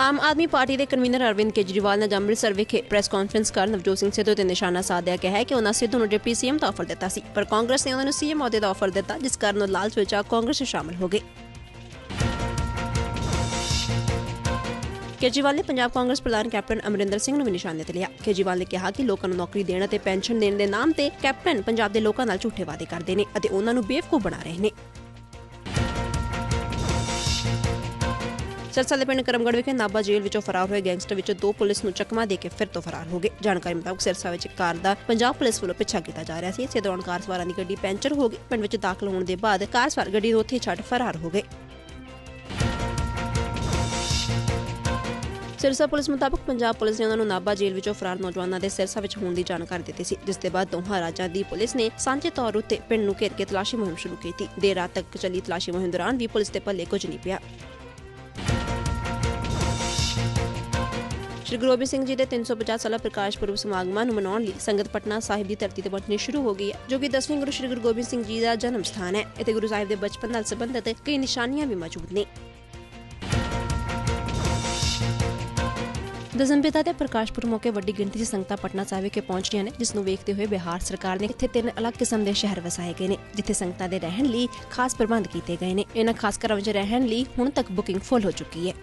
ਆਮ Aadmi party ਦੇ convener Arvind Kejriwal ਨੇ ਅੰਮ੍ਰਿਤਸਰ ਵਿਖੇ ਪ੍ਰੈਸ ਕਾਨਫਰੰਸ ਕਰ ਨਵਜੋਤ ਸਿੰਘ ਸਿੱਧੂ ਤੇ ਨਿਸ਼ਾਨਾ ਸਾਧਿਆ ਕਿਹਾ ਕਿ ਉਹਨਾਂ ਸਿੱਧੂ ਨੂੰ ਡਿਪਟੀ ਸੀਐਮ ਦਾ ਆਫਰ ਦਿੱਤਾ ਸੀ, ਪਰ ਕਾਂਗਰਸ ਨੇ ਉਹਨਾਂ ਨੂੰ ਸੀਐਮ ਅਹੁਦੇ ਦਾ ਆਫਰ ਦਿੱਤਾ, ਜਿਸ ਕਾਰਨ ਉਹ ਲਾਲਚ ਵਿੱਚ ਆ ਕਾਂਗਰਸ ਵਿੱਚ ਸ਼ਾਮਲ ਹੋ ਗਏ। ਕੇਜਰੀਵਾਲ ਨੇ ਪੰਜਾਬ ਕਾਂਗਰਸ ਪ੍ਰਧਾਨ ਕੈਪਟਨ ਅਮਰਿੰਦਰ ਸਿੰਘ ਨੂੰ ਵੀ ਨਿਸ਼ਾਨੇ ਤੇ ਲਿਆ। ਕੇਜਰੀਵਾਲ ਨੇ ਕਿਹਾ ਕਿ ਲੋਕਾਂ ਨੂੰ ਨੌਕਰੀ ਦੇਣ ਅਤੇ ਪੈਨਸ਼ਨ ਦੇਣ ਦੇ ਨਾਮ ਤੇ ਕੈਪਟਨ ਪੰਜਾਬ ਦੇ ਲੋਕਾਂ ਨਾਲ ਝੂਠੇ ਵਾਅਦੇ ਕਰਦੇ ਨੇ ਅਤੇ ਉਹਨਾਂ ਨੂੰ ਬੇਵਕੂਫ ਬਣਾ ਰਹੇ ਨੇ। ਸਿਰਸਾ ਦੇ ਪਿੰਡ ਕਰਮਗੜ ਵਿਖੇ ਨਾਬਾ ਜੇਲ੍ਹ ਵਿੱਚੋਂ ਫਰਾਰ ਹੋਏ ਗੈਂਗਸਟਰ ਵਿੱਚੋਂ ਦੋ ਪੁਲਿਸ ਨੂੰ ਚਕਮਾ ਦੇ ਕੇ ਫਿਰ ਤੋਂ ਫਰਾਰ ਹੋ ਗਏ। ਜਾਣਕਾਰੀ ਮੁਤਾਬਕ ਸਿਰਸਾ ਵਿੱਚ ਕਾਰ ਦਾ ਪੰਜਾਬ ਪੁਲਿਸ ਵੱਲੋਂ ਪਿੱਛਾ ਕੀਤਾ ਜਾ ਰਿਹਾ ਸੀ। ਇਸੇ ਦੌਰਾਨ ਕਾਰ ਸਵਾਰਾਂ ਦੀ ਗੱਡੀ ਪੈਂਚਰ ਹੋ ਗਈ। ਪਿੰਡ ਵਿੱਚ ਦਾਖਲ ਹੋਣ ਦੇ ਬਾਅਦ ਕਾਰ ਸਵਾਰ ਗੱਡੀ ਨੂੰ ਉੱਥੇ ਛੱਡ ਫਰਾਰ ਹੋ ਗਏ। ਸਿਰਸਾ ਪੁਲਿਸ ਮੁਤਾਬਕ ਪੰਜਾਬ ਪੁਲਿਸ ਨੇ ਉਹਨਾਂ ਨੂੰ ਨਾਬਾ ਜੇਲ੍ਹ ਵਿੱਚੋਂ ਫਰਾਰ ਨੌਜਵਾਨਾਂ ਦੇ ਸਿਰਸਾ ਵਿੱਚ ਹੋਣ ਦੀ ਜਾਣਕਾਰੀ ਦਿੱਤੀ ਸੀ, ਜਿਸ ਦੇ ਬਾਅਦ ਦੋਹਾਂ ਰਾਜਾਂ ਦੀ ਪੁਲਿਸ ਨੇ ਸਾਂਝੇ ਤੌਰ ਉੱਤੇ ਪਿੰਡ ਨੂੰ ਘੇਰ ਕੇ ਤਲਾਸ਼ੀ ਮੁਹਿੰਮ ਸ਼ੁਰੂ ਕੀਤੀ। ਦੇਰ ਰਾਤ ਤੱਕ ਚੱਲੀ ਤਲਾਸ਼ੀ ਮੁਹਿੰਮ ਦੌਰਾਨ ਵੀ ਪੁਲਿਸ ਦੇ ਪੱਲੇ ਕੁਝ ਨਹੀਂ ਪਿਆ। ਸ਼੍ਰੀ ਗੁਰੂ ਗੋਬਿੰਦ ਸਿੰਘ ਜੀ ਦੇ 350 ਸਾਲਾ ਪ੍ਰਕਾਸ਼ ਪੁਰਬ ਸਮਾਗਮਾਂ ਨੂੰ ਮਨਾਉਣ ਲਈ ਸੰਗਤ ਪਟਨਾ ਸਾਹਿਬ ਦੀ ਧਰਤੀ ਤੇ ਪਹੁੰਚਣੀ ਸ਼ੁਰੂ ਹੋ ਗਈ ਹੈ, ਜੋ ਕਿ 10ਵੇਂ ਗੁਰੂ ਸ਼੍ਰੀ ਗੁਰੂ ਸਿੰਘ ਜੀ ਦਾ ਜਨਮ ਸਥਾਨ ਹੈ। ਇੱਥੇ ਗੁਰੂ ਸਾਹਿਬ ਦੇ ਬਚਪਨ ਨਾਲ ਸੰਬੰਧਿਤ ਕਈ ਨਿਸ਼ਾਨੀਆਂ ਵੀ ਮੌਜੂਦ ਨੇ। ਦਸੰਬਿਤਾ ਦੇ ਪ੍ਰਕਾਸ਼ ਪੁਰਬ ਮੌਕੇ ਵੱਡੀ ਗਿਣਤੀ 'ਚ ਸੰਗਤਾਂ ਪਟਨਾ ਸਾਹਿਬ ਵਿਖੇ ਪਹੁੰਚ ਰਹੀਆਂ ਨੇ, ਜਿਸ ਨੂੰ ਵੇਖਦੇ ਹੋਏ ਬਿਹਾਰ ਸਰਕਾਰ ਨੇ ਇੱਥੇ ਤਿੰਨ ਅਲੱਗ ਕਿਸਮ ਦੇ ਸ਼ਹਿਰ ਵਸਾਏ ਗਏ ਨੇ, ਜਿੱਥੇ ਸੰਗਤਾਂ ਦੇ ਰਹਿਣ ਲਈ ਖਾਸ ਪ੍ਰਬੰਧ ਕੀਤੇ ਗਏ ਨੇ। ਇਹਨਾਂ ਖਾਸ ਘਰਾਂ ਵਿੱਚ ਰਹਿਣ ਲਈ ਹੁਣ ਤੱਕ ਬੁਕਿੰਗ ਫੁੱਲ ਹੋ ਚੁੱਕੀ ਹੈ।